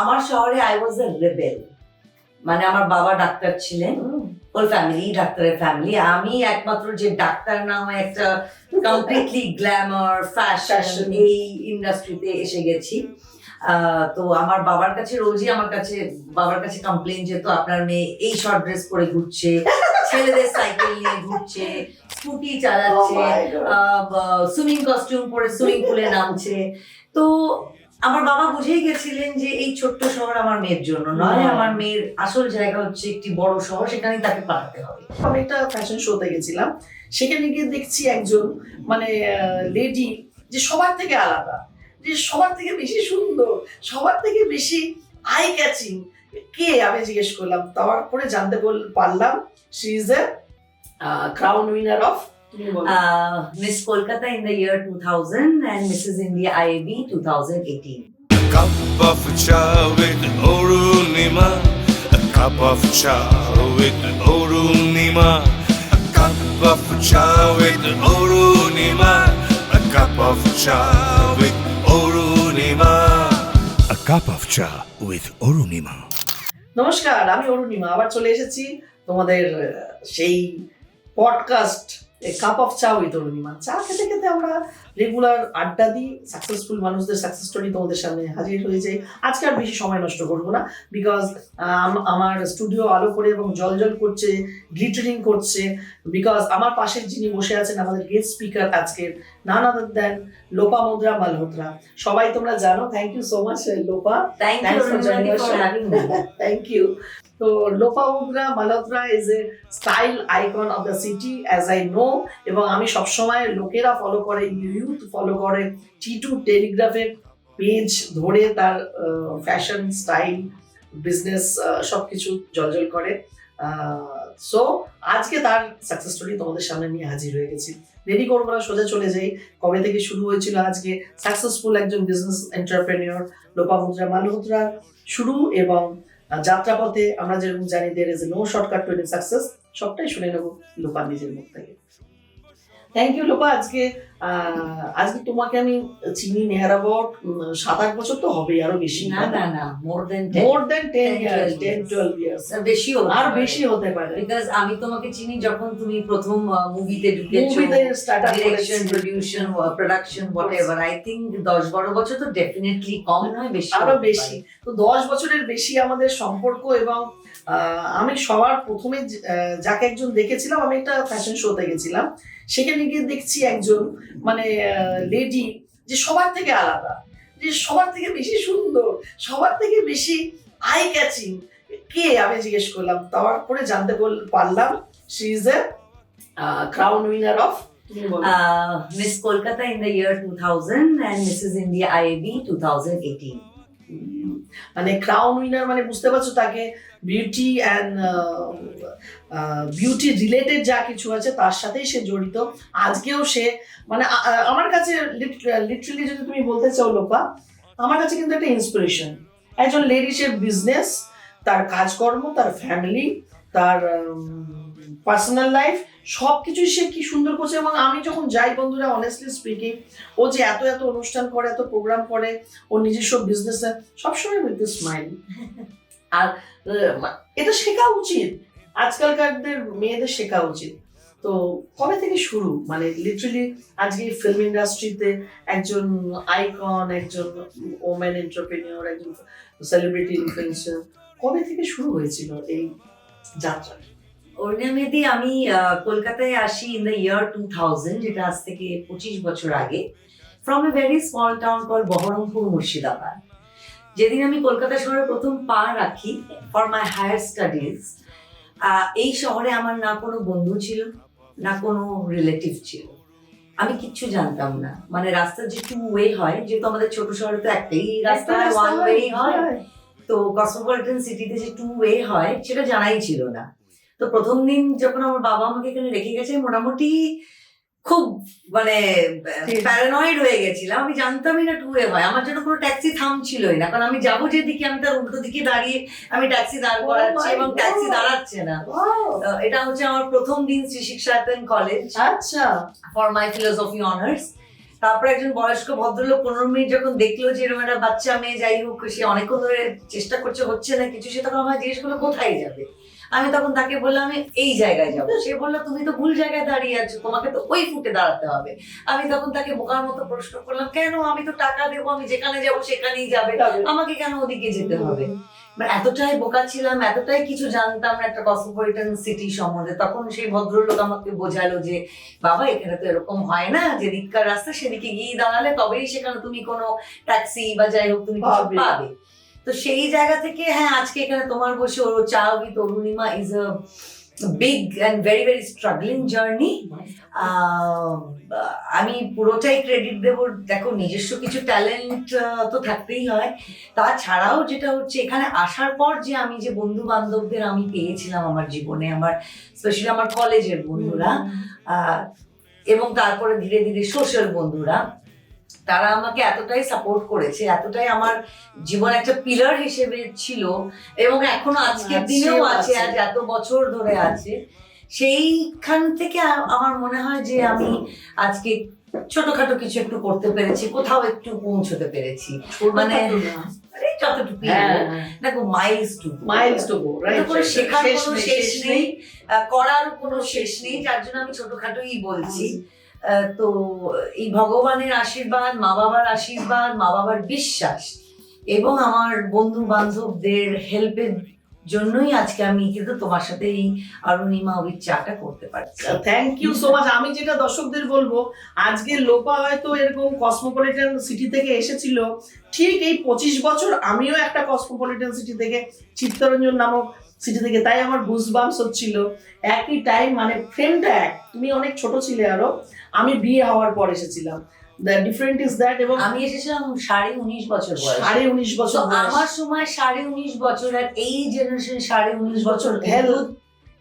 আমার শহরে I was A rebel মানে আমার বাবা ডাক্তার ছিলেন। ওর ফ্যামিলি ডাক্তারের ফ্যামিলি আমি একমাত্র যে ডাক্তার না হয় একটা কমপ্লিটলি গ্ল্যামার ফ্যাশন এই ইন্ডাস্ট্রিতে এসে গেছি। তো আমার বাবার কাছে রোজই আমার কাছে বাবার কাছে কমপ্লেন যেত আপনার মেয়ে এই শর্ট ড্রেস পরে ঘুরছে ছেলেদের সাইকেল নিয়ে ঘুরছে স্কুটি Oh চালাচ্ছে সুইমিং কস্টিউম পরে সুইমিং পুলে নামছে। তো আমার বাবা বুঝেই গেছিলেন যে এই ছোট্ট শহর আমার মেয়ের জন্য নয় আমার মেয়ের আসল জায়গা হচ্ছে একটি বড় শহর সেখানেই তাকে পাঠাতে হবে। আমি একটা ফ্যাশন শোতে গেছিলাম সেখানে গিয়ে দেখছি একজন মানে লেডি যে সবার থেকে আলাদা যে সবার থেকে বেশি সুন্দর সবার থেকে বেশি আই ক্যাচিং কে? আমি জিজ্ঞেস করলাম তারপরে জানতে পারলাম she is a crown winner of Kolkata in the year two thousand and Mrs India IAB two thousand eighteen cup of chai with Orunima. A cup of chai with Orunima. A cup of chai with Orunima. A cup of chai with Orunima. A cup of chai with Orunima. নমস্কার আমি অরুণিমা আবার চলে এসেছি তোমাদের সেই podcast cup of cha with Arunima চা খেতে খেতে আমরা রেগুলার আড্ডা দিই সাকসেসফুল মানুষদের সাকসেস স্টোরি তোমাদের সামনে হাজির হয়ে যাই। আজকে আর বেশি সময় নষ্ট করব না বিকজ আমার স্টুডিও আলো করে এবং জল জল করছে গ্লিটারিং করছে বিকজ আমার পাশের যিনি বসে আছেন আমাদের গেস্ট স্পিকার আজকের নান দেন লোপা মুদ্রা মালহোত্রা। সবাই তোমরা জানো thank you so much Lopa. Thank for joining you us, for sir. Having me Thank you. So Lopamudra Malhotra is a style icon of the city as I know এবং আমি সবসময় লোকেরা follow করে ইউথ ফলো করে টি two টেলিগ্রাফের page ধরে তার fashion style business সবকিছু জলজল করে সো আজকে তার সাকসেস স্টোরি তোমাদের সামনে নিয়ে হাজির হয়ে গেছি দেরি করব না সোজা চলে যাই কবে থেকে শুরু হয়েছিল আজকে সাকসেসফুল একজন বিজনেস এন্টারপ্রেনিয়র লোপামুদ্রা মালহোত্রা শুরু এবং আহ, যাত্রাপথে আমরা যেরকম জানি there is no shortcut to success সবটাই শুনে নেব লোপা নিজের মুখ থেকে। থ্যাংক ইউ লোপা আজকে আজকে তোমাকে আমি চিনি নেহার অ্যাবাউট সাত আট বছর তো হবে আরও বেশি না না? না more than more than ten years ten twelve years বেশি আর বেশি হতে পারে। বিকজ আমি তোমাকে চিনি যখন তুমি প্রথম মুভিতে ঢুকেছো। মুভিতে start direction production production whatever I think দশ বারো বছর তো ডেফিনেটলি কম নয় বেশি আরও বেশি। তো দশ বছরের বেশি আমাদের সম্পর্ক এবং আহ, আমি সবার প্রথমে যাকে একজন দেখেছিলাম আমি একটা ফ্যাশন শোতে গেছিলাম। সেখানে গিয়ে দেখছি একজন মানে লেডি যে সবার থেকে আলাদা যে সবার থেকে বেশি সুন্দর সবার থেকে বেশি আই ক্যাচিং কে? আমি জিজ্ঞেস করলাম। তারপরে জানতে পারলাম she is a crown winner of Miss Kolkata in the year two thousand and Mrs India IAB two thousand eighteen মানে ক্রাউন উইনার মানে বুঝতে পারছ, তাকে বিউটি অ্যান্ড বিউটি রিলেটেড যা কিছু আছে তার সাথেই সে জড়িত। আজকেও সে মানে আমার কাছে লিটারেলি যদি তুমি বলতে চাও লোপা, আমার কাছে কিন্তু একটা ইন্সপিরেশন একজন লেডিসের বিজনেস তার কাজকর্ম, তার ফ্যামিলি তার পার্সোনাল লাইফ সব কিছুই সে কি সুন্দর করছে। এবং আমি যখন যাই বন্ধুরা অনেস্টলি স্পিকিং ও যে এত এত অনুষ্ঠান করে এত প্রোগ্রাম করে ওর নিজস্ব বিজনেসে সবসময় উইথ স্মাইল আর এটা শেখা উচিত। আজকালকারদের মেয়েদের শেখা উচিত। তো কবে থেকে শুরু? মানে লিটারালি আজকে ফিল্ম ইন্ডাস্ট্রিতে একজন আইকন একজন ওমেন এন্টারপ্রেনিয়র একজন সেলিব্রিটি ইনফ্লুয়েন্সার কবে থেকে শুরু হয়েছিল এই যাত্রা অরিনামেদি আমি কলকাতায় আসি in the year two thousand যেটা আজ থেকে পঁচিশ বছর আগে from a very small town call Baharampur Murshidabad. যেদিন আমি কলকাতা শহরে প্রথম পা রাখি ফর মাই হায়ার স্টাডিজ এই শহরে আমার না কোনো বন্ধু ছিল না কোনো রিলেটিভ ছিল। আমি কিচ্ছু জানতাম না। মানে রাস্তার যে টু ওয়ে হয় যেহেতু আমাদের ছোট শহরে তো একটাই রাস্তা ওয়ান ওয়ে হয়। তো কসমোপলিটন সিটিতে যে টু ওয়ে হয় সেটা জানাই ছিল না। তো প্রথম দিন যখন আমার বাবা আমাকে এখানে রেখে গেছে মোটামুটি খুব মানে। প্যারানয়েড হয়ে গেছিলাম। আমি জানতামই না টু ওয়ে হয়। আমার জন্য কোনো ট্যাক্সি থামছিলই না কারণ আমি যাব যেদিকে আমি তার উল্টো দিকে দাঁড়িয়ে আমি ট্যাক্সি দাঁড় Oh করাচ্ছি এবং ট্যাক্সি দাঁড়াচ্ছে না। এটা হচ্ছে আমার প্রথম দিন শ্রী শিক্ষায়তন কলেজ আচ্ছা। ফর মাই ফিলোসফি অনার্স তারপর একজন বয়স্ক ভদ্রলোক পনেরো মিনিট যখন দেখল যে এরকম একটা বাচ্চা মেয়ে, যাই হোক, সে অনেকক্ষণ ধরে চেষ্টা করছে, হচ্ছে না, কিছু, সে তখন আমার জিজ্ঞেস কোথায় যাবে? আমি তখন তাকে বললাম আমি এই জায়গায় যাব। সে বলল তুমি তো ভুল জায়গায় দাঁড়িয়ে আছো তোমাকে তো ওই ফুটে দাঁড়াতে হবে। আমি তখন তাকে বোকার মতো প্রশ্ন করলাম কেন? আমি তো টাকা দেবো আমি যেখানে যাব সেখানেই যাবে। আমাকে কেন ওদিকে যেতে হবে? মানে এতটাই বোকা ছিলাম এতটাই কিছু জানতাম না একটা কসমোপলিটন সিটি সম্বন্ধে। তখন সেই ভদ্রলোক আমাকে বোঝালো যে বাবা এখানে তো এরকম হয় না যে দিককার রাস্তা সেদিকে গিয়ে দাঁড়ালে তবেই সেখানে তুমি কোনো ট্যাক্সি বা যাই হোক তুমি কিছু পাবে। তো সেই জায়গা থেকে হ্যাঁ আজকে এখানে তোমার বসে ওর cha with Arunima is a big and very very struggling journey আমি পুরোটাই ক্রেডিট দেবো। দেখো নিজস্ব কিছু ট্যালেন্ট তো থাকতেই হয়। তাছাড়াও যেটা হচ্ছে এখানে আসার পর যে আমি যে বন্ধু বান্ধবদের আমি পেয়েছিলাম আমার জীবনে আমার স্পেশালি আমার কলেজের বন্ধুরা এবং তারপরে ধীরে ধীরে সোশ্যাল বন্ধুরা তারা আমাকে এতটাই সাপোর্ট করেছে এতটাই আমার জীবন একটা পিলার হিসেবে ছিল এবং এখনও আজকের দিনেও আছে। আজ এত বছর ধরে আছে। সেইখান থেকে আমার মনে হয় যে আমি আজকে ছোটখাটো কিছু একটু করতে পেরেছি কোথাও একটু পৌঁছতে পেরেছি। মানে যতটুকু হ্যাঁ দেখো মাইলস টু মাইলস টু শেখার কোনো শেষ নেই করার কোনো শেষ নেই যার জন্য আমি ছোটখাটোই বলছি। আহ, তো এই ভগবানের আশীর্বাদ মা বাবার আশীর্বাদ মা বাবার বিশ্বাস এবং আমার বন্ধু বান্ধবদের হেল্পের জন্যই আজকে আমি কিন্তু তোমার সাথে এই অরুণিমা ওই চাটা করতে পারছি। থ্যাংক ইউ সো মাচ আমি যেটা দর্শকদের বলব, আজকে লোপা হয়তো এরকম কসমোপলিটন সিটি থেকে এসেছিল। ঠিক এই পঁচিশ বছর আমিও একটা কসমোপলিটন সিটি থেকে চিত্তরঞ্জন নামক সিটি থেকে, তাই আমার গুজবামস হচ্ছিল। একই টাইম মানে ফ্রেমটা এক। তুমি অনেক ছোট ছিলে আরও। আমি বিয়ে হওয়ার পর এসেছিলাম দ্য ডিফারেন্ট ইজ দ্যাট এবং আমি এসেছিলাম সাড়ে উনিশ বছর বয়স সাড়ে উনিশ বছর আমার সময় সাড়ে উনিশ বছর আর এই জেনারেশন সাড়ে উনিশ বছর Hell.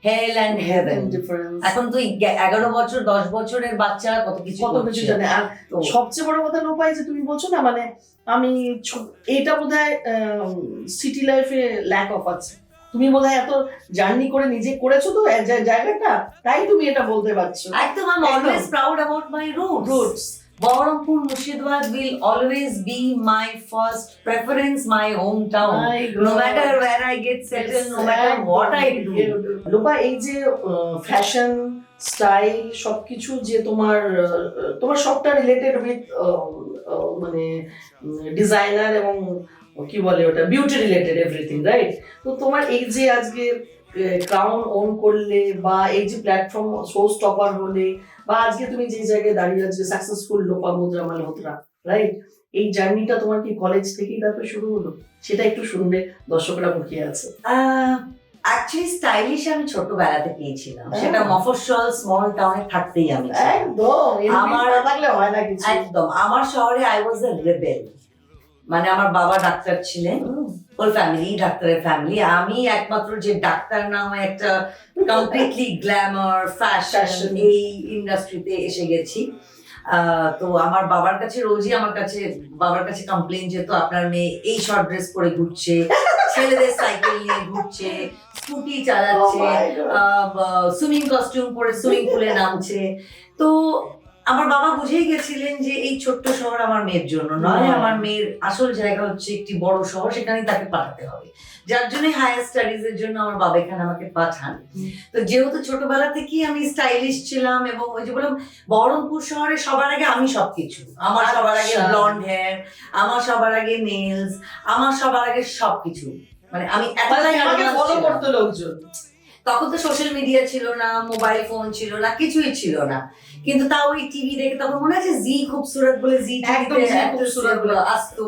Hell and heaven difference। এখন তো এগারো বছর দশ বছরের বাচ্চারা কত কিছু কত কিছু। জানে আর সবচেয়ে বড় কথা লোপাই যে তুমি বলছো না মানে আমি এটা বোধ হয় সিটি লাইফে ল্যাক অফ আছে তুমি বোধ এত জার্নি করে নিজে করেছ তো জায়গাটা? তাই তুমি এটা বলতে পারছ। একদম I am always proud about my roots roots Berhampore Murshidabad will always be my first preference my hometown. No matter where I get settled no matter what I do. Lopa এই যে ফ্যাশন স্টাইল সবকিছু যে তোমার আহ, তোমার সবটা related with মানে designer এবং কি বলে ওটা? বিউটি রিলেটেড এভরিথিং রাইট তো তোমার এই যে আজকে ক্রাউন ওন করলে বা এই যে প্ল্যাটফর্ম শো স্টপার হলে বা আজকে তুমি যে জায়গায় দাঁড়িয়ে আজকে সাকসেসফুল লোপা মুদ্রা মালহোত্রা রাইট এই জার্নিটা তোমার কি কলেজ থেকেই তারপরে শুরু হলো? সেটা একটু শুনবে দর্শকরা মুখিয়ে আছে। অ্যাকচুয়ালি স্টাইলিশ আমি ছোটবেলা থেকেই ছিলাম। হ্যাঁ। সেটা মফস্বল স্মল টাউনে থাকতেই আমি একদম আমার- আমার থাকলে হয় না কিছু। একদম আমার শহরে আই ওয়াজ এ রেবেল মানে আমার বাবা ডাক্তার ছিলেন। ওর ফ্যামিলি ডাক্তারের ফ্যামিলি আমি একমাত্র যে ডাক্তার নামে একটা কমপ্লিটলি গ্ল্যামার ফ্যাশন এই ইন্ডাস্ট্রিতে এসে গেছি। তো আমার বাবার কাছে রোজই আমার কাছে বাবার কাছে কমপ্লেন যেত আপনার মেয়ে এই শর্ট ড্রেস পরে ঘুরছে ছেলেদের সাইকেল নিয়ে ঘুরছে স্কুটি Oh চালাচ্ছে সুইমিং কস্টিউম পরে সুইমিং পুলে নামছে। তো আমার বাবা বুঝেই গেছিলেন যে এই ছোট্ট শহর আমার মেয়ের জন্য নয় আমার মেয়ের আসল জায়গা হচ্ছে একটি বড় শহর সেখানেই তাকে পাঠাতে হবে। যার জন্য হায়ার স্টাডিজ এর জন্য আমার বাবা এখানে আমাকে পাঠান। তো যেহেতু ছোটবেলা থেকেই আমি স্টাইলিশ ছিলাম এবং ওই যে বললাম বহরমপুর শহরে সবার আগে আমি সবকিছু। আমার সবার আগে আচ্ছা। ব্লন্ড হেয়ার আমার সবার আগে নেলস আমার সবার আগে সবকিছু। মানে আমি মানে এতটাই ফলো করতো লোকজন? তখন তো সোশ্যাল মিডিয়া ছিল না মোবাইল ফোন ছিল না কিছুই ছিল না। কিন্তু তাও ওই টিভি দেখে তখন মনে আছে জি খুবসুরত বলে জি একদম সুরত বলে। আসতো।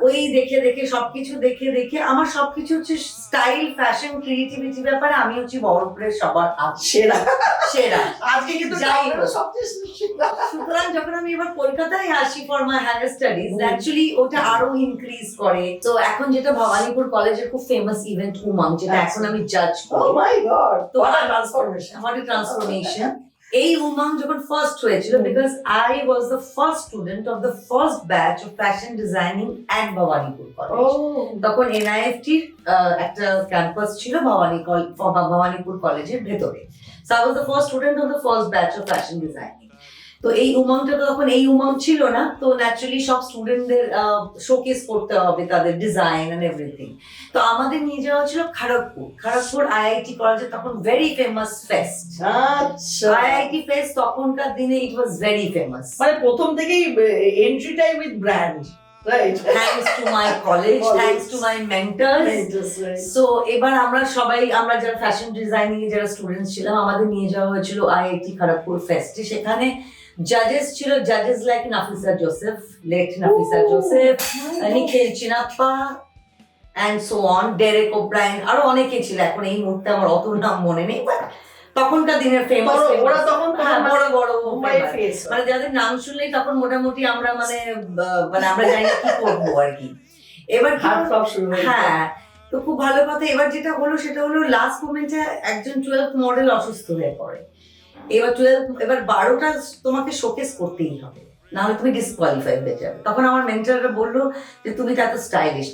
ওই দেখে দেখে সবকিছু দেখে দেখে আমার সবকিছু হচ্ছে স্টাইল ফ্যাশন ক্রিয়েটিভিটি ব্যাপারে আমি হচ্ছে বহরমপুরের সবার সেরা। সেরা। আজকে কিন্তু যাই। সুতরাং যখন আমি এবার কলকাতায় আসি for my higher studies actually ওটা আরও ইনক্রিজ করে। তো এখন যেটা ভবানীপুর কলেজের খুব ফেমাস ইভেন্ট উমাং যেটা আচ্ছা। এখন আমি জাজ Oh করি my God! তো What a আর- ট্রান্সফরমেশন এই উমাং যখন ফার্স্ট হয়েছিল। Because I was the first student of the first batch of fashion designing and Bhawanipur college তখন এনআইএফটির একটা ক্যাম্পাস ছিল ভবানী কলেজ ভবানীপুর কলেজের ভেতরে। So I was the first student of the first batch of fashion designing তো এই উমংটা তো তখন এই উমং ছিল না তো ন্যাচারালি সব স্টুডেন্টদের শোকেস করতে হবে তাদের ডিজাইন এন্ড এভরিথিং তো আমাদের নিয়ে যাওয়া ছিল খড়গপুর। খড়গপুর আইআইটি কলেজে তখন very famous fest IIT fest তখনকার দিনে ইট ওয়াজ ভেরি ফেমাস মানে প্রথম থেকেই entry এন্ট্রিটাই with brand to my college. To my mentors so এবার আমরা সবাই আমরা যারা ফ্যাশন ডিজাইনিং এ যারা স্টুডেন্টস ছিলাম আমাদের নিয়ে যাওয়া হয়েছিল আইআইটি খড়গপুর ফেস্টে সেখানে জাজেস ছিল জাজেস like Nafisa Joseph late Nafisa Joseph Nikhil Chinapa and so on Derek O'Brien আরও অনেকে ছিল এখন এই মুহূর্তে আমার অত নাম মনে নেই বাট তখনকার দিনের ফেমাস ওরা তখন হ্যাঁ বড় বড় মানে যাদের নাম শুনলেই তখন মোটামুটি আমরা মানে মানে আমরা জানি কি করব আর কি। এবার হয়ে হ্যাঁ তো খুব ভালো কথা। এবার যেটা হলো সেটা হলো লাস্ট মোমেন্টে একজন টুয়েলভ মডেল অসুস্থ হয়ে পড়ে। এবার টুয়েলভ এবার বারোটা তোমাকে শোকেস করতেই হবে। নাহলে তুমি ডিসকোয়ালিফাই হয়ে যাবে। তখন আমার মেন্টাররা বলল যে তুমি তো এত স্টাইলিশ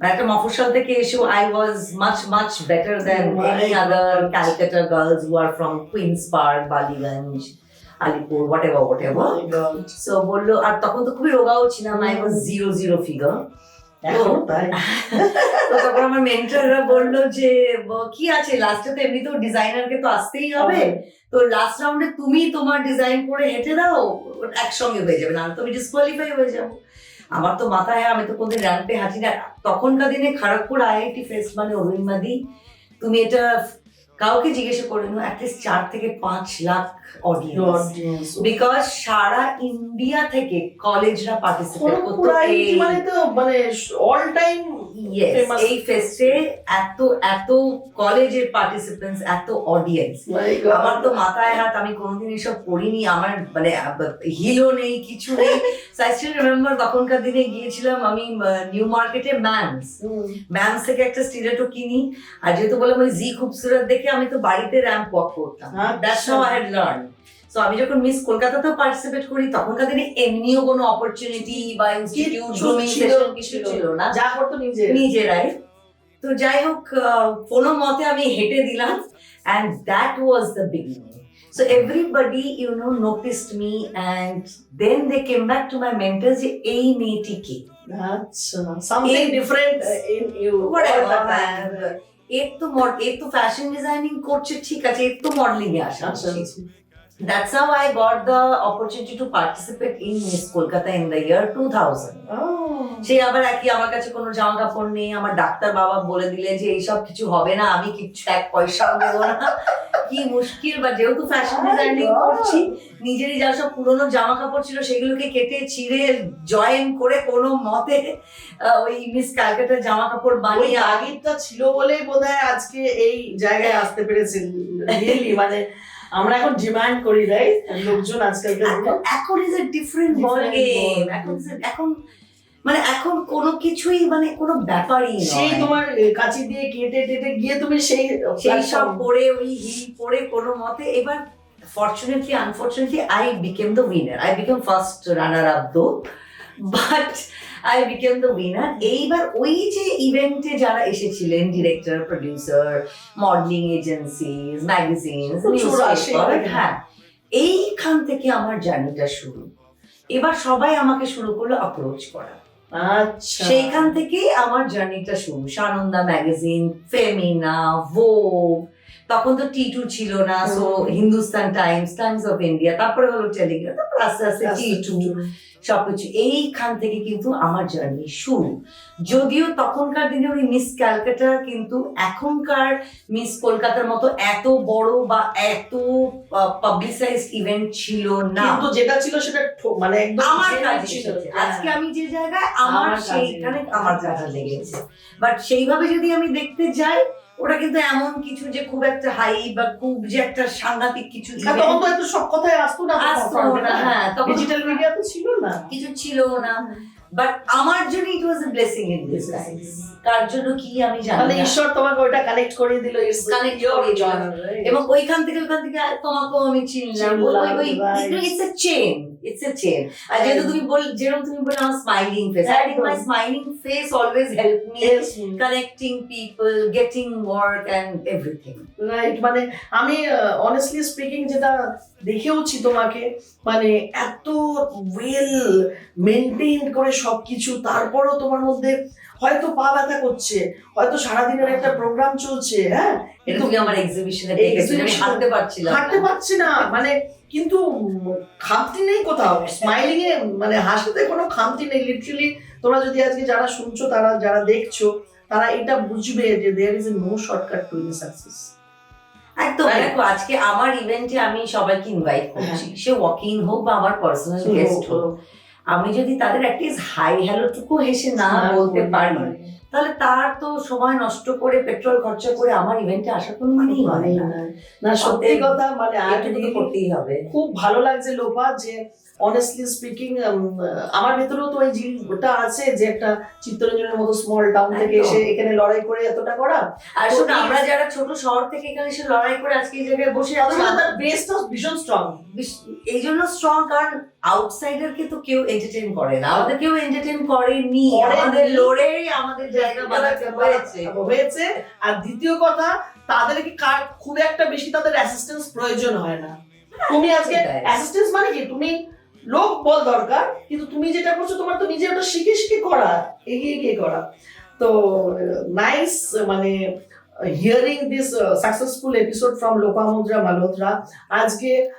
মানে একটা মফস্বল থেকে এসে I was much much better my any other Calcutta girls who are from Queens Park Ballygunge Alipore whatever whatever. So বলল আর তখন তো খুবই রোগাও ছিলাম I was zero zero figure এখনও তাই। তো তখন আমার মেন্টররা বলল যে কি আছে? লাস্টে তো এমনিতেও ডিজাইনারকে তো আসতেই হবে। তো লাস্ট রাউন্ডে তুমি তোমার ডিজাইন করে হেঁটে দাও একসঙ্গে হয়ে যাবে। না ডিসকোয়ালিফাই হয়ে যাব। আমার তো মাথায় আমি তো কোনদিন র্যাম্পে হাঁটি না তখনকার দিনে খড়গপুর আইআইটি ফেস্ট মানে অরুণমাদি তুমি এটা কাউকে জিজ্ঞাসা করে নিও অ্যাটলিস্ট চার থেকে পাঁচ লাখ অডিয়েন্স. বিকজ সারা ইন্ডিয়া থেকে কলেজরা পার্টিসিপেট করতো মানে তো মানে অল টাইম Yes, famous. এই ফেস্টে এত এত কলেজের পার্টিসিপেন্টস এত অডিয়েন্স আমার তো মাথায় হাত আমি কোনোদিন এসব করিনি আমার মানে হিলও নেই কিছু নেই। আই স্টিল রিমেম্বার তখনকার দিনে গিয়েছিলাম আমি নিউ মার্কেটে ম্যামস ম্যামস থেকে একটা স্টিলেটো কিনি। আর যেহেতু বললাম ওই জি খুবসুরত দেখে আমি তো বাড়িতে র্যাম্প ওয়াক করতাম। That's how I had learn so আমি যখন মিস কলকাতাতেও পার্টিসিপেট করি তখনকার দিনে এমনিও কোনো অপরচুনিটি বা ইনস্টিটিউট গ্রুমিং সেশন কিছু ছিল না। যা করতো নিজে নিজেরাই। তো যাই হোক কোনো মতে আমি হেঁটে দিলাম and that was the beginning everybody you know noticed me and then they came back to my mentor যে এই মেয়েটি কে? Something different in you uh তো এর তো ফ্যাশন ডিজাইনিং করছে ঠিক আছে এর তো মডেলিং এ আসা আচ্ছা। That's how I got the opportunity to participate in Miss Kolkata in the year 2000. সেই আবার একই আমার কাছে কোনো জামা কাপড় নেই আমার ডাক্তার বাবা বলে দিলে যে এইসব কিছু হবে না আমি কিচ্ছু এক পয়সাও দেবো না কি মুশকিল বা যেহেতু ফ্যাশন Oh ডিজাইনিং God. করছি নিজেরই যা সব পুরোনো জামা কাপড় ছিল সেগুলোকে কেটে ছিঁড়ে জয়েন করে কোনো মতে ওই মিস ক্যালকাটার জামা কাপড় বানিয়ে আগে তাগিদটা ছিল বলেই বোধহয় আজকে এই জায়গায় আসতে পেরেছেন রিয়েলি মানে আমরা এখন ডিমান্ড করি রাইট লোকজন আজকালকার দিনে এখন- is a different ball. Game এখন মানে এখন কোনো কিছুই মানে কোনো ব্যাপারই সেই তোমার কাঁচি দিয়ে কেটে টেটে গিয়ে তুমি সেই সেই সব পরে ওই হিল পরে কোনো মতে এবার fortunately unfortunately I became the winner I became first runner up though but I became the winner এইবার ওই যে ইভেন্টে যারা এসেছিলেন ডিরেক্টর প্রডিউসার মডেলিং এজেন্সিজ এখানে। হ্যাঁ এইখান থেকে আমার জার্নিটা শুরু। এবার সবাই আমাকে শুরু করল অ্যাপ্রোচ করা। আচ্ছা। সেইখান থেকে আমার জার্নিটা শুরু। সানন্দা ম্যাগাজিন ফেমিনা ভোগ তখন তো টি টু ছিল না so Hindustan Times Times of India তারপরে হলো টেলিগ্রাম তারপর আস্তে আস্তে টি টু সবকিছু। এইখান থেকে কিন্তু আমার জার্নি শুরু। যদিও তখনকার দিনে ওই মিস ক্যালকাটা কিন্তু এখনকার মিস কলকাতার মতো এত বড় বা এত পাবলিসাইজড ইভেন্ট ছিল না। কিন্তু যেটা ছিল সেটা মানে আমার কাজে ছিল। হ্যাঁ। আজকে আমি যে জায়গায় আমার আমার সেইখানে আমার কাজে লেগেছে। বাট সেইভাবে যদি আমি দেখতে যাই ওটা কিন্তু এমন কিছু যে খুব একটা হাই বা খুব যে একটা সাংঘাতিক কিছু তখন তো এত সব কথায় আসতো না আসতো না, হ্যাঁ, তখন- ডিজিটাল মিডিয়া তো ছিল না। কিছু ছিল না। বাট আমার জন্য it was a blessing in disguise জন্য কি আমি জানি মানে ঈশ্বর তোমাকে ওইটা কানেক্ট করিয়ে দিল করিয়ে দিল। এবং ওইখান থেকে ওইখান থেকে তোমাকেও আমি চিনলাম. It's a chain it's a chain আর যেহেতু তুমি বল যেরকম তুমি বলে আমার smiling face I think my smiling face always help me connecting people getting work and everything right মানে আমি অনেস্টলি স্পিকিং যেটা দেখেওছি তোমাকে মানে এত ওয়েল মেনটেন করে সবকিছু তারপরও তোমার মধ্যে হয়তো পা ব্যথা করছে হয়তো সারাদিনের একটা প্রোগ্রাম চলছে হ্যাঁ? তুমি আমার এক্সিবিশনে হাঁটতে পারছিলাম না। হাঁটতে পারছি না মানে কিন্তু খামতি নেই কোথাও। স্মাইলিং এ মানে হাসিতে কোনো খামতি নেই লিটারালি তোমরা যদি আজকে যারা শুনছো তারা যারা দেখছ তারা এটা বুঝবে যে there is a no shortcut to in success একদম দেখো আজকে আমার ইভেন্টে আমি সবাইকে ইনভাইট করছি। সে ওয়াকিং হোক বা আমার পার্সোনাল গেস্ট হোক। আমি যদি তাদের অ্যাটলিস্ট হাই হ্যালোটুকু হেসে না বলতে পারি তাহলে তার তো সময় নষ্ট করে পেট্রোল খরচা করে আমার ইভেন্টে আসার কোনো মানেই হয় না। সত্যি কথা মানে করতেই হবে। খুব ভালো লাগছে লোপা যে অনেস্টলি স্পিকিং আমার ভেতরেও তো ওই জিনিসটা আছে যে একটা চিত্তরঞ্জনের মতো স্মল টাউন থেকে এসে এখানে লড়াই করে এতটা করা। আর শোনো আমরা যারা ছোট শহর থেকে এখানে এসে লড়াই করে আজকে এই জায়গায় বসে তার বেসটা ভীষণ স্ট্রং এই জন্য স্ট্রং কারণ আউটসাইডারকে তো কেউ এন্টারটেইন করে না। আমাদের কেউ এন্টারটেইন করেনি। আমাদের লড়েই আমাদের জায়গা বানাতে হয়েছে। হয়েছে। আর দ্বিতীয় কথা তাদেরকে খুব একটা বেশি তাদের অ্যাসিস্ট্যান্স প্রয়োজন হয় না। তুমি আজকে অ্যাসিস্ট্যান্স মানে কি? তুমি লোক বল দরকার কিন্তু তুমি যেটা করছ তোমার তো নিজে ওটা শিখে শিখে করা এগিয়ে গিয়ে করা। তো নাইস মানে hearing this successful episode from Lopa Mudra Malhotra আজকে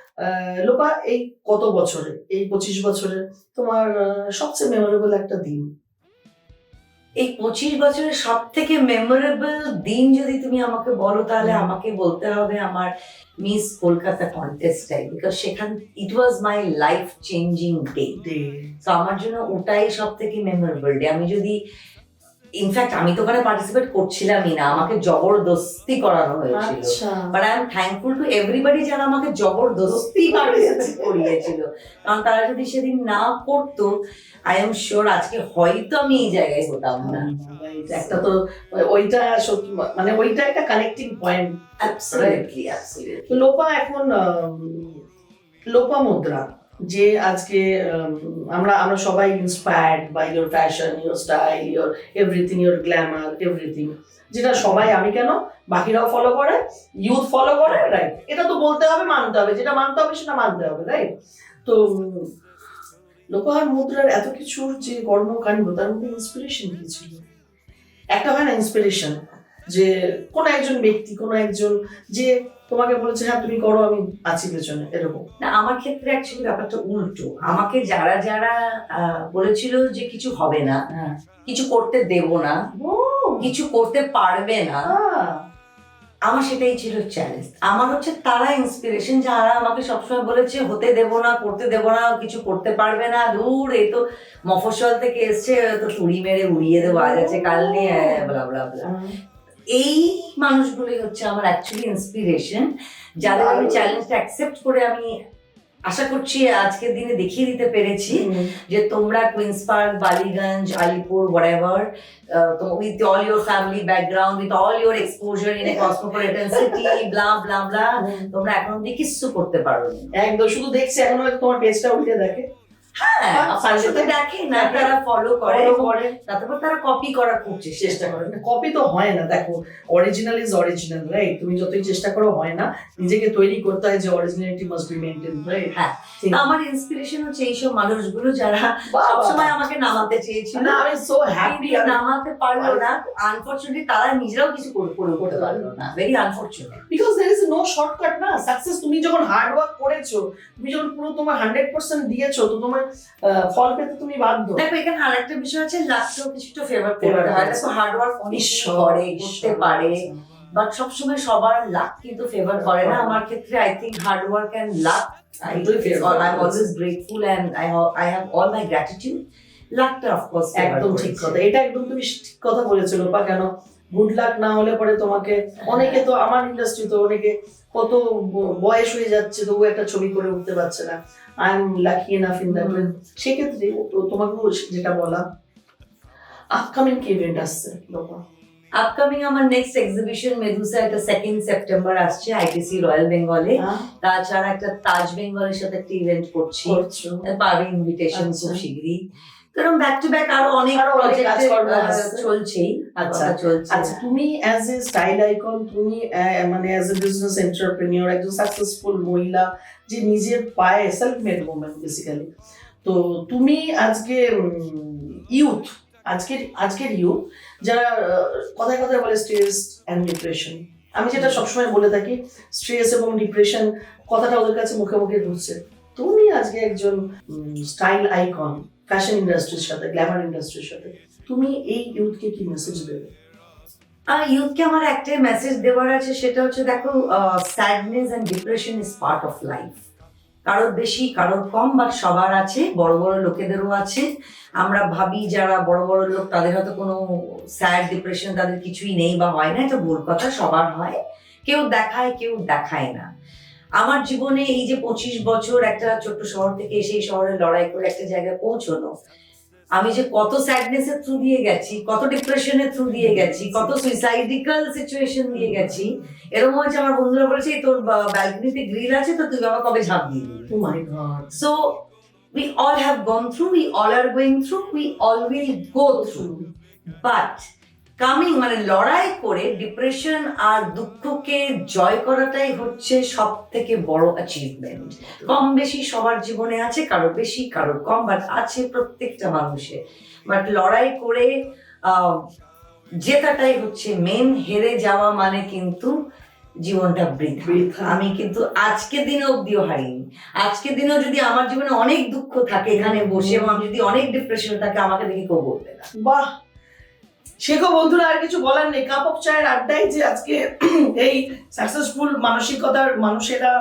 লোপা এই কত বছরে এই পঁচিশ বছরে তোমার আহ, সবচেয়ে মেমোরেবল একটা দিন। এই পঁচিশ বছরের সব থেকে মেমোরেবল দিন যদি তুমি আমাকে বলো তাহলে আমাকে বলতে হবে আমার মিস কলকাতা কন্টেস্টটাই বিকজ সেখান it was my life changing day তো আমার জন্য ওটাই সব থেকে মেমোরেবল ডে আমি যদি ইনফ্যাক্ট আমি তো ওখানে পার্টিসিপেট করছিলামই না আমাকে জবরদস্তি করানো হয়েছিল। But I am thankful to everybody যারা আমাকে জবরদস্তি পার্টিসিপেট করিয়েছিল। কারণ তারা যদি সেদিন না করতো আই এম শিওর আজকে হয়তো আমি এই জায়গায় হতাম না। একটা তো ওইটা সত্যি মানে ওইটা একটা connecting point absolutely absolutely Lopa এখন লোপা মুদ্রা। যে আজকে আমরা আমরা সবাই inspired by your fashion your style your everything your glamour everything যেটা সবাই, আমি কেন? বাকিরাও ফলো করে ইউথ ফলো করে রাইট এটা তো বলতে হবে, মানতে হবে। যেটা মানতে হবে, সেটা মানতে হবে রাইট তো, লোকহার মুদ্রার এত কিছুর যে কর্মকাণ্ড, তার মধ্যে ইন্সপিরেশন কি ছিল? একটা হয় না ইন্সপিরেশন যে কোন একজন ব্যক্তি, কোন একজন, যে তোমাকে বলেছে হ্যাঁ তুমি করো আমি আছি পেছনে এরকম। না আমার ক্ষেত্রে অ্যাকচুয়ালি ব্যাপারটা উল্টো। আমাকে যারা যারা বলেছিল যে কিছু হবে না হ্যাঁ। কিছু করতে দেব না কিছু করতে পারবে না আমার সেটাই ছিল চ্যালেঞ্জ আমার হচ্ছে তারা ইন্সপিরেশন যারা আমাকে সবসময় বলেছে হতে দেব না করতে দেব না কিছু করতে পারবে না দূর এই তো মফস্বল থেকে এসছে তো তুড়ি মেরে উড়িয়ে দেবো আজ আছে কাল নিয়ে বলা বলা বলা এই মানুষগুলোই হচ্ছে আমার অ্যাকচুয়ালি ইন্সপিরেশন যাদের আমি চ্যালেঞ্জটা অ্যাকসেপ্ট করে আমি আশা করছি আজকের দিনে দেখিয়ে দিতে পেরেছি যে তোমরা Queens Park Ballygunge Alipore whatever with all your family background with all your exposure in cosmopolitan city blah blah blah তোমরা এখন অব্দি কিচ্ছু করতে পারো। একদম শুধু দেখছি এখন তোমার পেজটা উল্টে দেখে। হ্যাঁ তো দেখে না তারা ফলো করে। করে। তারপর তারা কপি করার খুব চেষ্টা চেষ্টা করে। কপি তো হয় না দেখো অরিজিনাল ইজ অরিজিনাল রাইট তুমি যতই চেষ্টা করো হয় না। নিজেকে তৈরি করতে হয় যে originality must be maintain right হ্যাঁ। আমার ইন্সপিরেশন হচ্ছে এইসব মানুষগুলো যারা সবসময় আমাকে নামাতে চেয়েছিল। না আমি সো হ্যাপি নামাতে পারল না। আনফরচুনেটলি তারা নিজেরাও কিছু করে করে পারল না। Very unfortunate because is no shortcut না? সাকসেস তুমি যখন হার্ড ওয়ার্ক করেছ তুমি যখন পুরো তোমার হান্ড্রেড পার্সেন্ট দিয়েছ তো তোমার ফল পেতে তুমি বাধ্য। দেখো এখানে আরেকটা বিষয় আছে লাককেও কিছুটা ফেভার করতে হয়। দেখো হার্ড ওয়ার্ক অনেক করে করতে পারে। বাট সবসময় সবার লাক কিন্তু ফেভার করে না। আমার ক্ষেত্রে I think hard work and luck I am always grateful and I I have all my gratitude লাকটা of course একদম ঠিক কথা। এটা একদম তুমি ঠিক কথা বলেছ লোপা কেন? গুড লাক না হলে পরে তোমাকে অনেকে তো আমার ইন্ডাস্ট্রি তো অনেকে কত বয়স হয়ে যাচ্ছে তবু একটা ছবি করে উঠতে পারছে না। I am lucky enough in that. সেক্ষেত্রে তোমাকে যেটা বলা আপকামিং কি ইভেন্ট আসছে আপকামিং আমার নেক্সট এক্সিবিশন মেদুসা একটা সেকেন্ড সেপ্টেম্বর আসছে আইটিসি রয়্যাল বেঙ্গলে তাছাড়া একটা তাজ বেঙ্গলের সাথে একটা ইভেন্ট করছি। পাবে ইনভিটেশন আচ্ছা। খুব শিগগিরই। কারণ ব্যাক টু ব্যাক আরও অনেক প্রজেক্ট। চলছেই আচ্ছা। চলছে আচ্ছা তুমি অ্যাজ এ স্টাইল আইকন তুমি মানে অ্যাজ এ বিজনেস এন্টারপ্রেনিয়র একজন সাকসেসফুল মহিলা যে নিজের পায়ে সেলফ মেড ওম্যান বেসিক্যালি তো তুমি আজকে ইউথ আজকের আজকের ইউথ যারা কথায় কথায় বলে স্ট্রেস অ্যান্ড ডিপ্রেশন আমি যেটা সবসময় বলে থাকি স্ট্রেস এবং ডিপ্রেশন কথাটা ওদের কাছে মুখে মুখে ঘুরছে তুমি আজকে একজন স্টাইল আইকন ফ্যাশন ইন্ডাস্ট্রির সাথে গ্ল্যামার ইন্ডাস্ট্রির সাথে, তুমি এই ইউথকে কি মেসেজ দেবে? ইউথকে আমার একটাই মেসেজ দেওয়ার আছে, সেটা হচ্ছে দেখো sadness and depression is part of life কারোর বেশি, কারোর কম বাট সবার আছে, বড় বড় লোকেদেরও আছে। আমরা ভাবি যারা বড় বড় লোক, তাদের হয়তো কোনো স্যাড ডিপ্রেশন তাদের কিছুই নেই বা হয় না, এটা ভুল কথা, সবার হয়। কেউ দেখায় কেউ দেখায় না। আমার জীবনে এই যে পঁচিশ বছর একটা ছোট্ট শহর থেকে এসে এই শহরে লড়াই করে একটা জায়গায় পৌঁছানো আমি যে কত স্যাডনেস এর থ্রু দিয়ে গেছি কত ডিপ্রেশনের থ্রু দিয়ে গেছি কত সুইসাইডিক্যাল সিচুয়েশন দিয়ে গেছি এরকম হয়েছে আমার বন্ধুরা বলেছে তোর ব্যালকনিতে গ্রিল আছে তো তুই বাবা কবে ঝাঁপ দিয়ে দিবি? So we all have gone through we all are going through we all will go through but coming মানে লড়াই করে ডিপ্রেশন আর দুঃখকে জয় করাটাই হচ্ছে সব থেকে বড় অ্যাচিভমেন্ট কম বেশি সবার জীবনে আছে কারও বেশি কারও কম বাট আছে প্রত্যেকটা মানুষের। বাট লড়াই করে জেতাটাই হচ্ছে মেন হেরে যাওয়া মানে কিন্তু জীবনটা বৃথা। আমি কিন্তু আজকে দিনে অব্দিও হারিনি। আজকে দিনেও যদি আমার জীবনে অনেক দুঃখ থাকে এখানে বসে এবং আমি যদি অনেক ডিপ্রেশন থাকে আমাকে দেখে কেউ বলবে না। বাহ! শেখো বন্ধুরা আর কিছু বলার নেই। কাপ অফ চায়ের আড্ডায় যে আজকে এই সাকসেসফুল মানসিকতার মানুষেরা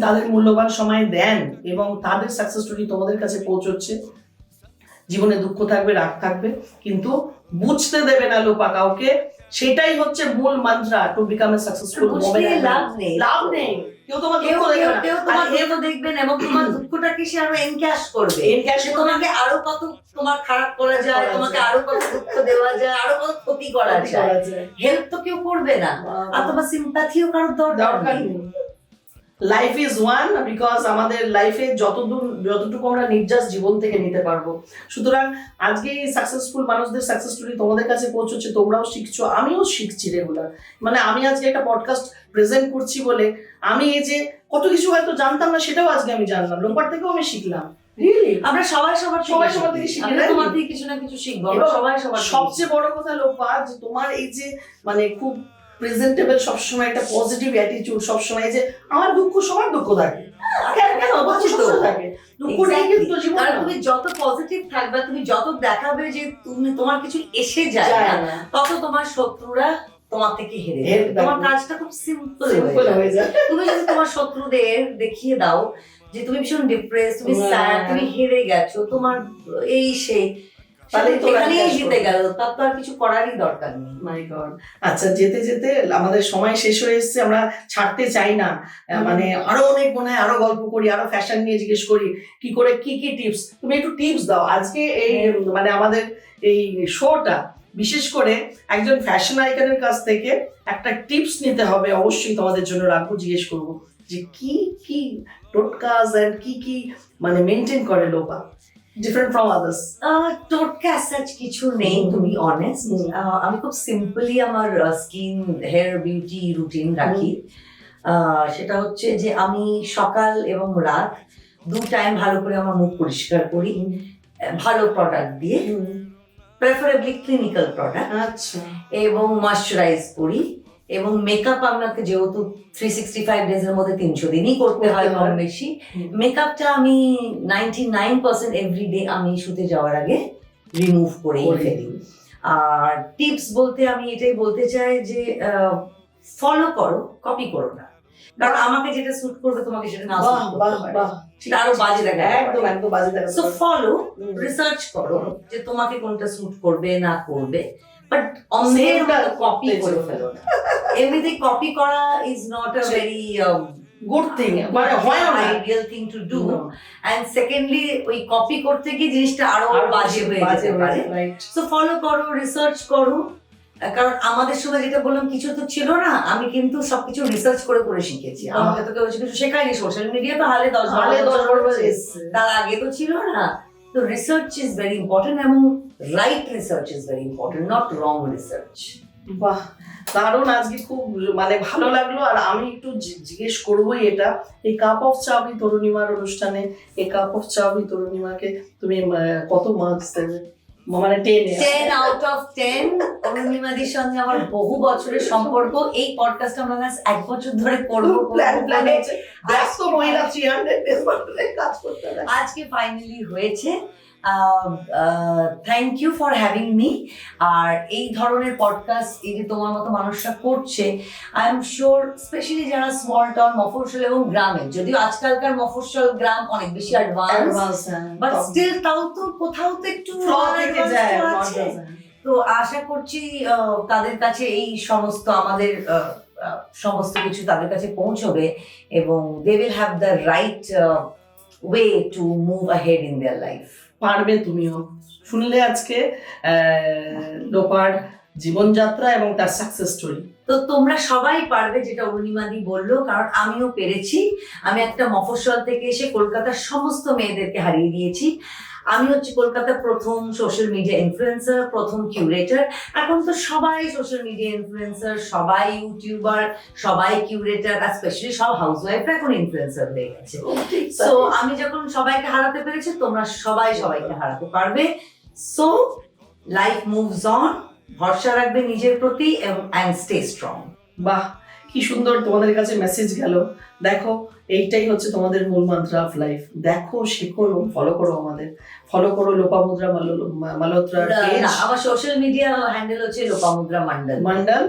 তাদের মূল্যবান সময় দেন এবং তাদের সাকসেস স্টোরি তোমাদের কাছে পৌঁছচ্ছে। জীবনে দুঃখ থাকবে রাগ থাকবে কিন্তু বুঝতে দেবে না লোপা কাউকে। সেটাই হচ্ছে মূল মন্ত্রা টু বিকাম এ সাকসেসফুল লাভ নেই। লাভ নেই। কেউ তোমার কেউ দুঃখ দেখবে না। কেউ তোমার দুঃখ দেখবেন এবং তোমার দুঃখটাকে সে আরও এনক্যাশ করবে? এনক্যাশ তোমাকে আরও কত তোমার খারাপ করা যায় তোমাকে আরও কত দুঃখ দেওয়া যায় আরও কত ক্ষতি করা যায়। হেল্প তো কেউ করবে না। আর তোমার সিম্প্যাথিও কারোর দরকার নেই। লাইফ ইজ ওয়ান বিকজ আমাদের লাইফে যতদূর যতটুকু আমরা নির্যাস জীবন থেকে নিতে পারব। সুতরাং আজকে এই সাকসেসফুল মানুষদের সাকসেস স্টোরি তোমাদের কাছে পৌঁছচ্ছে তোমরাও শিখছো আমিও শিখছি রেগুলার মানে আমি আজকে একটা পডকাস্ট প্রেজেন্ট করছি বলে আমি এই যে কত কিছু হয়তো জানতাম না সেটাও আজকে আমি জানলাম। লোপার থেকেও আমি শিখলাম। আমরা সবাই সবার সবাই সবার থেকে শিখি, তোমার থেকে কিছু না কিছু শিখব সবাই সবার সবচেয়ে বড় কথা লোপা যে তোমার এই যে মানে খুব প্রেজেন্টেবল সবসময় একটা পজিটিভ অ্যাটিটিউড সবসময় যে আমার দুঃখ সবার দুঃখ থাকে কেন কেন বলছি দুঃখ তো। সবার থাকে দুঃখ নেই Exactly. কিন্তু জীবন আর না। তুমি যত পজিটিভ থাকবে তুমি যত দেখাবে যে তুমি তোমার কিছু এসে যায়। তত তোমার শত্রুরা তোমার থেকে হেরে তোমার কাজটা খুব সিম্পল হয়ে যায়। তুমি যদি তোমার শত্রুদের দেখিয়ে দাও যে তুমি ভীষণ ডিপ্রেস তুমি হ্যাঁ। স্যাড তুমি হেরে গেছো তোমার এই সেই জিতে গেল তার তো আর কিছু করারই দরকার নেই। My God. আচ্ছা যেতে যেতে আমাদের সময় শেষ হয়ে এসেছে আমরা ছাড়তে চাই না। মানে আরও অনেক মনে হয় আরও গল্প করি আরও ফ্যাশন নিয়ে জিজ্ঞেস করি কি করে কি কি টিপস তুমি একটু টিপস দাও। আজকে এই মানে আমাদের এই শোটা বিশেষ করে একজন ফ্যাশন আইকনের কাছ থেকে একটা টিপস নিতে হবে অবশ্যই তোমাদের জন্য রাখব জিজ্ঞেস করব যে কি কি টোটকাস এন্ড কি কি মানে মেনটেন করে লোপা ডিফারেন্ট ফ্রম আদার্স টোটকা সাচ কিছু নেই টু বি অনেস্ট। আমি খুব সিম্পলি আমার স্কিন হেয়ার বিউটি রুটিন রাখি। সেটা হচ্ছে যে আমি সকাল এবং রাত দু টাইম ভালো করে আমার মুখ পরিষ্কার করি ভালো প্রোডাক্ট দিয়ে। প্রেফারেবলি ক্লিনিক্যাল প্রোডাক্ট আচ্ছা। এবং ময়শ্চারাইজ করি। এবং মেকআপ আপনাকে যেহেতু থ্রি সিক্সটি ফাইভ ডেজ এর মধ্যে তিনশো দিনই করতে হয় কম বেশি মেকআপটা আমি ninety nine percent every day আমি শুতে যাওয়ার আগে রিমুভ করেই করে। ফেলি। আর টিপস বলতে আমি এটাই বলতে চাই যে ফলো করো কপি করো না। কারণ আমাকে যেটা স্যুট করবে তোমাকে সেটা না সেটা আরও বাজে দেখা একদম একদম বাজে দেখা সো ফলো রিসার্চ করো যে তোমাকে কোনটা স্যুট করবে না করবে। বাট অন্ধের কপি করে ফেলো এমনিতে কপি করা is not a very good thing মানে হয় না ideal thing to do and secondly ওই কপি করতে গিয়ে জিনিসটা আরও বাজে হয়ে যেতে পারে। সো ফলো করো রিসার্চ করো। কারণ আমাদের সময় যেটা বললাম কিছু তো ছিল না। আমি কিন্তু সবকিছু রিসার্চ করে করে শিখেছি। আমাকে তো কেউ কিছু শেখায়নি। সোশ্যাল মিডিয়া তো হালে দশ হালে দশ। তার আগে তো ছিল না। তো রিসার্চ ইজ ভেরি ইম্পর্টেন্ট এবং right research is very important not wrong research বাহ দারুণ আজকে খুব মানে ভালো লাগল আর আমি একটু জিজ্ঞেস করবোই এটা এই কাপ অফ চা উইথ তরুণিমার অনুষ্ঠানে এই কাপ অফ চা উইথ তরুণিমাকে তুমি কত মার্কস দেবে? মানে ten ten out of ten অরুণিমাদির সঙ্গে আমার বহু বছরের সম্পর্ক এই পডকাস্ট আমরা ব্যাস এক বছর ধরে করব আজকে ফাইনালি হয়েছে। Thank you for having me আর এই ধরনের পডকাস্ট এই যে তোমার মতো মানুষরা করছে আই এম শিওর স্পেশালি যারা স্মল টাউন মফস্বল এবং গ্রামে যদিও আজকালকার মফস্বল গ্রাম অনেক বেশি অ্যাডভান্স বাট স্টিল তাও তো কোথাও তো একটু যায় তো আশা করছি তাদের কাছে এই সমস্ত আমাদের সমস্ত কিছু তাদের কাছে পৌঁছবে এবং they will have the right way to move ahead in their life পারবে তুমিও। শুনলে আজকে লোপার জীবনযাত্রা এবং তার সাকসেস স্টোরি তো তোমরা সবাই পারবে যেটা অরুণিমাদি বলল, কারণ আমিও পেরেছি। আমি একটা মফস্বল থেকে এসে কলকাতার সমস্ত মেয়েদেরকে হারিয়ে দিয়েছি। আমি হচ্ছে কলকাতার প্রথম সোশ্যাল মিডিয়া ইনফ্লুয়েন্সার প্রথম কিউরেটার এখন তো সবাই সোশ্যাল মিডিয়া ইনফ্লুয়েন্সার সবাই ইউটিউবার সবাই কিউরেটার আর স্পেশালি সব হাউস ওয়াইফরা এখন ইনফ্লুয়েন্সার হয়ে গেছে। সো আমি যখন সবাইকে হারাতে পেরেছি তোমরা সবাই সবাইকে হারাতে পারবে। সো লাইফ মুভস অন ভরসা রাখবে নিজের প্রতি এবং অ্যান্ড স্টে স্ট্রং বাহ কি সুন্দর তোমাদের কাছে মেসেজ গেল। দেখো এইটাই হচ্ছে তোমাদের মূল মন্ত্র অফ লাইফ দেখো শেখো এবং ফলো করো আমাদের। ফলো করো লোপামুদ্রা মালোত্রার আমার সোশ্যাল মিডিয়া হ্যান্ডেল হচ্ছে লোপামুদ্রা মন্ডল। মন্ডল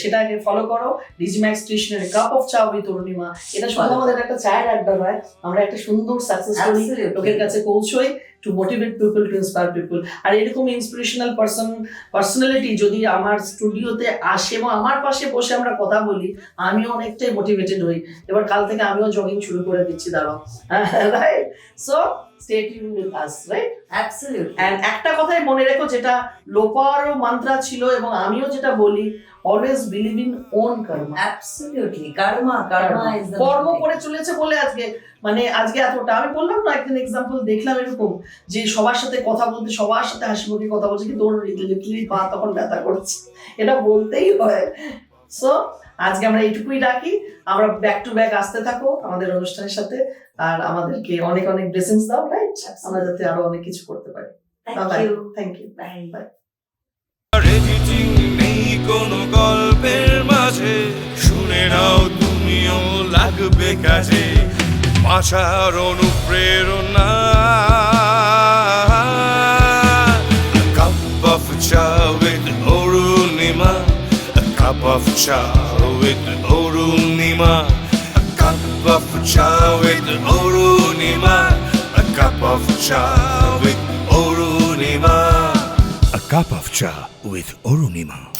সেটাকে ফলো করো। রিজম্যাক্স কৃষ্ণের cup of cha with Arunima এটা শুধু আমাদের একটা চায়ের আড্ডা নয় আমরা একটা সুন্দর সাকসেস স্টোরি লোকের কাছে পৌঁছোই। To motivate people to inspire people আর এরকম ইন্সপিরেশনাল পার্সন পার্সোনালিটি যদি আমার স্টুডিওতে আসে এবং আমার পাশে বসে আমরা কথা বলি, আমিও অনেকটাই মোটিভেটেড হই। এবার কাল থেকে আমিও জগিং শুরু করে দিচ্ছি, দাঁড়াও। Right so stay tune with us right absolutely and একটা কথাই মনে রেখো যেটা লোপারও মান্ত্রা ছিল এবং আমিও যেটা বলি অলওয়েজ বিলিভ ইন ওন কর্ম absolutely karma karma is the কর্ম করে চলেছে বলে আজকে মানে আজকে এতটা। আমি বললাম না একদিন এক্সাম্পল দেখলাম এরকম যে সবার সাথে কথা বলতে সবার সাথে হাসি মুখে কথা বলছে কিন্তু ওর লিটারলি পা তখন ব্যথা করছে। এটা বলতেই হয়। সো আজকে আমরা এইটুকুই রাখি। আমরা ব্যাক টু ব্যাক আসতে থাকো আমাদের অনুষ্ঠানের সাথে। আর আমাদেরকে অনেক অনেক ব্লেসিংস দাও রাইট আমরা যাতে আরও অনেক কিছু করতে পারি। থ্যাংক ইউ ইউ বাই কোনো গল্পের মাঝে। শুনে নাও তুমিও লাগবে কাজে। ভাষার অনুপ্রেরণা। Cup of cha A cup of chow with an Orunima. A cup of chow with an Orunima. A cup of chow with Orunima. A cup of chow with Orunima.